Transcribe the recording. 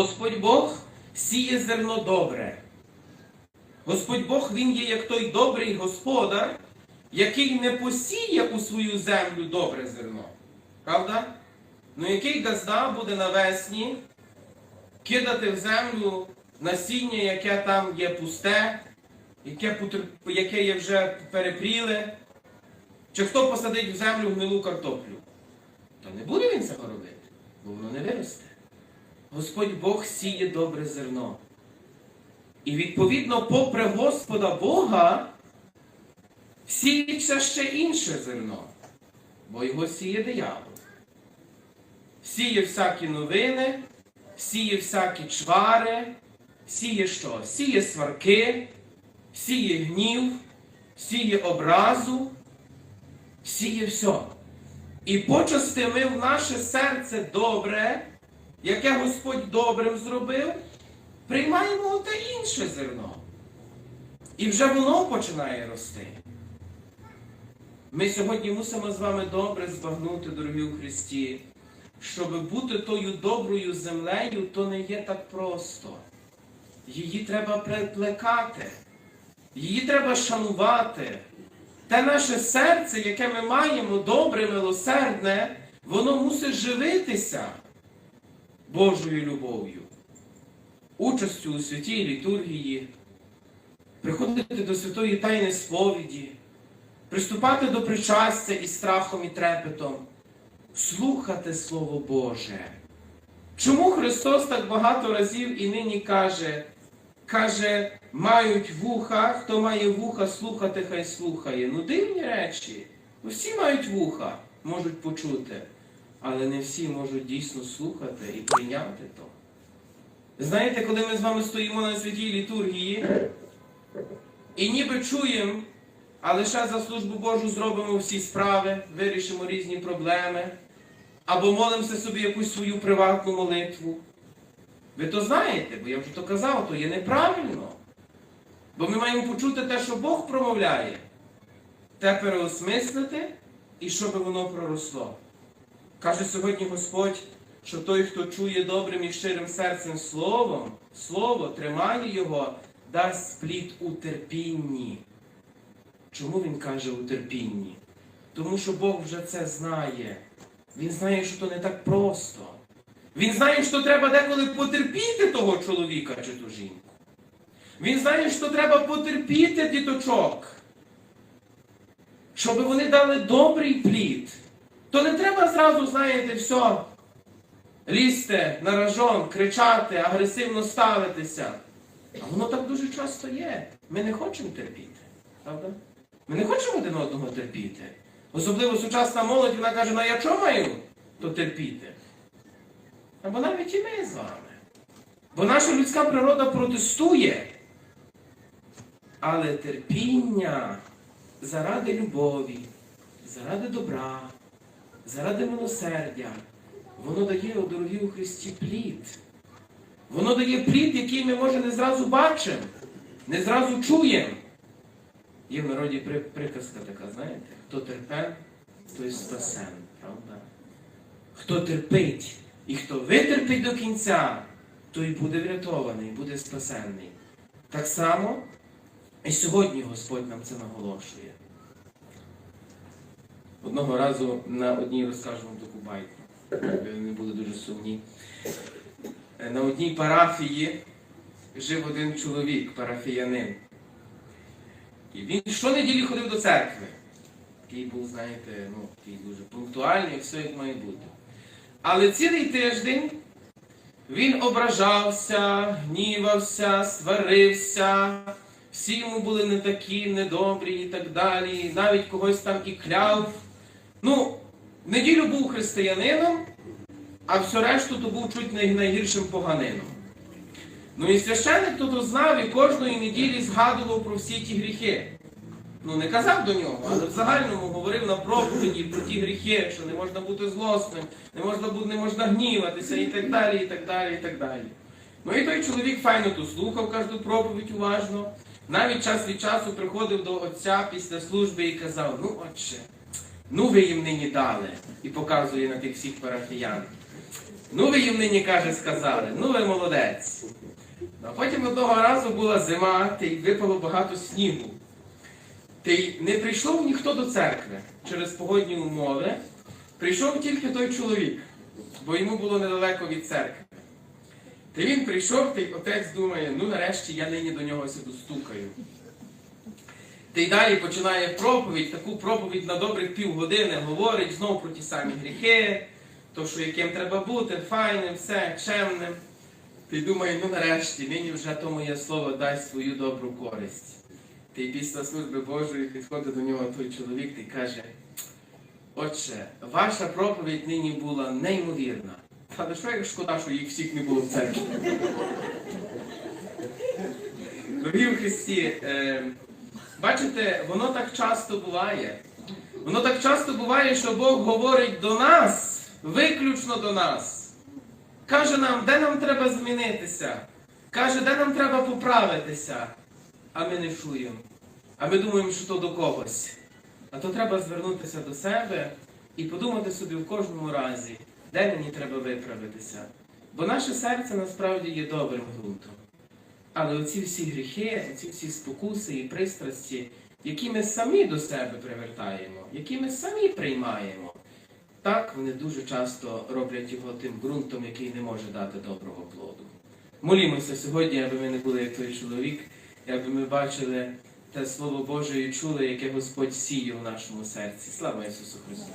Господь Бог сіє зерно добре. Господь Бог, Він є як той добрий господар, який не посіє у свою землю добре зерно. Правда? Ну який газда буде навесні кидати в землю насіння, яке там є пусте, яке, путр- яке є вже перепріле? Чи хто посадить в землю гнилу картоплю? То не буде він цього робити, бо воно не виросте. Господь Бог сіє добре зерно. І відповідно, попри Господа Бога, сіється ще інше зерно, бо його сіє диявол. Сіє всякі новини, сіє всякі чвари, сіє що? Сіє сварки, сіє гнів, сіє образу, сіє все. І почасти ми в наше серце добре, яке Господь добрим зробив, приймаємо те інше зерно. І вже воно починає рости. Ми сьогодні мусимо з вами добре збагнути, дорогі у Христі, щоб бути тою доброю землею, то не є так просто. Її треба приплекати, її треба шанувати. Те наше серце, яке ми маємо добре, милосердне, воно мусить живитися Божою любов'ю, участю у святій літургії, приходити до святої тайни сповіді, приступати до причастя із страхом і трепетом, слухати Слово Боже. Чому Христос так багато разів і нині каже, каже, мають вуха, хто має вуха слухати, хай слухає. Ну дивні речі. Всі мають вуха, можуть почути, але не всі можуть дійсно слухати і прийняти то. Знаєте, коли ми з вами стоїмо на святій літургії і ніби чуємо, а лише за службу Божу зробимо всі справи, вирішимо різні проблеми, або молимося собі якусь свою приватну молитву. Ви то знаєте, бо я вже то казав, то є неправильно. Бо ми маємо почути те, що Бог промовляє, те переосмислити і щоб воно проросло. Каже сьогодні Господь, що той, хто чує добрим і щирим серцем Словом, Слово, тримає його, дасть плід у терпінні. Чому він каже у терпінні? Тому що Бог вже це знає. Він знає, що то не так просто. Він знає, що треба деколи потерпіти того чоловіка чи ту жінку. Він знає, що треба потерпіти діточок, щоб вони дали добрий плід. То не треба зразу, знаєте, все, лізти на ражон, кричати, агресивно ставитися. А воно так дуже часто є. Ми не хочемо терпіти. Правда? Ми не хочемо один одного терпіти. Особливо сучасна молодь, вона каже, ну я чого маю то терпіти? Або навіть і ми з вами. Бо наша людська природа протестує. Але терпіння заради любові, заради добра, заради милосердя, воно дає, о, дорогі у Христі, плід. Воно дає плід, який ми, може, не зразу бачимо, не зразу чуємо. Є в народі приказка така, знаєте, хто терпе, той спасен, правда? Хто терпить і хто витерпить до кінця, той буде врятований, буде спасенний. Так само і сьогодні Господь нам це наголошує. Одного разу на одній розкажу вам таку байку, не були дуже сумні. Е, На одній парафії жив один чоловік, парафіянин. І він щонеділі ходив до церкви. Такий був, знаєте, ну, такий дуже пунктуальний, все як має бути. Але цілий тиждень він ображався, гнівався, сварився, всі йому були не такі, недобрі і так далі, навіть когось там і кляв. Ну, неділю був християнином, а все решту то був чуть найгіршим поганином. Ну і священник тут знав і кожної неділі згадував про всі ті гріхи. Ну, не казав до нього, але в загальному говорив на проповіді про ті гріхи, що не можна бути злосним, не можна не можна гніватися і так далі, і так далі, і так далі. Ну і той чоловік файно то слухав кожну проповідь уважно. Навіть час від часу приходив до отця після служби і казав, ну отче, ну ви їм нині дали, і показує на тих всіх парафіян. Ну ви їм нині, каже, сказали, ну ви молодець. А потім одного разу була зима, та й випало багато снігу. Та й не прийшов ніхто до церкви через погодні умови. Прийшов тільки той чоловік, бо йому було недалеко від церкви. Та він прийшов, та й отець думає, ну нарешті я нині до нього сюди стукаю. Та й далі починає проповідь, таку проповідь на добрих півгодини говорить знову про ті самі гріхи, то, що яким треба бути, файним, все, чемним. Та й думає, ну нарешті, нині вже то моє слово дасть свою добру користь. Та й після служби Божої підходить до нього той чоловік та й каже, Отче, ваша проповідь нині була неймовірна. Але що як шкода, що їх всіх не було в церкві? Дорогі в Христі, е, бачите, воно так часто буває. Воно так часто буває, що Бог говорить до нас, виключно до нас. Каже нам, де нам треба змінитися. Каже, де нам треба поправитися. А ми не чуємо. А ми думаємо, що то до когось. А то треба звернутися до себе і подумати собі в кожному разі, де мені треба виправитися. Бо наше серце насправді є добрим ґрунтом. Але оці всі гріхи, оці всі спокуси і пристрасті, які ми самі до себе привертаємо, які ми самі приймаємо, так вони дуже часто роблять його тим ґрунтом, який не може дати доброго плоду. Молімося сьогодні, аби ми не були як той чоловік, аби ми бачили те Слово Боже і чули, яке Господь сіє в нашому серці. Слава Ісусу Христу!